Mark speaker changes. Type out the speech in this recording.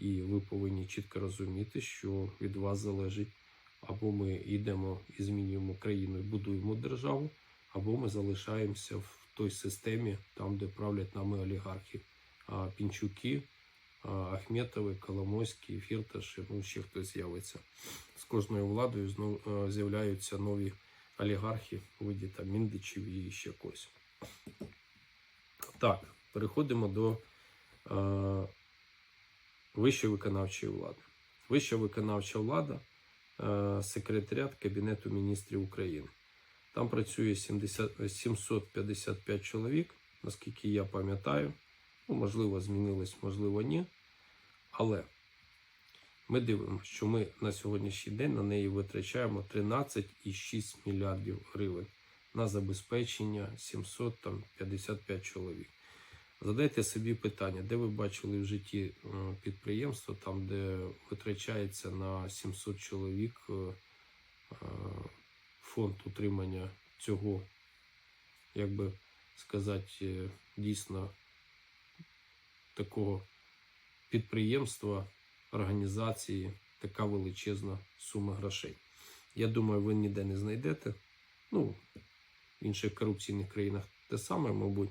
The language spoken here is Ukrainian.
Speaker 1: І ви повинні чітко розуміти, що від вас залежить або ми йдемо і змінюємо країну і будуємо державу, або ми залишаємося в той системі, там, де правлять нами олігархи. А Пінчуки, Ахметови, Коломойські, Фірташі, ну ще хтось з'явиться. З кожною владою знов е, з'являються нові олігархи у виді там міндичів і ще когось. Так, переходимо до е, вищої виконавчої влади. Вища виконавча влада е, секретаріат Кабінету міністрів України. Там працює 70, 755 чоловік, наскільки я пам'ятаю. Ну, можливо, змінилось, можливо, ні. Але ми дивимося, що ми на сьогоднішній день на неї витрачаємо 13,6 мільярдів гривень на забезпечення 755 чоловік. Задайте собі питання, де ви бачили в житті е, підприємство, там, де витрачається на 700 чоловік е, е, фонд утримання цього, як би сказати, дійсно такого підприємства, організації, така величезна сума грошей. Я думаю, ви ніде не знайдете. Ну, в інших корупційних країнах те саме, мабуть.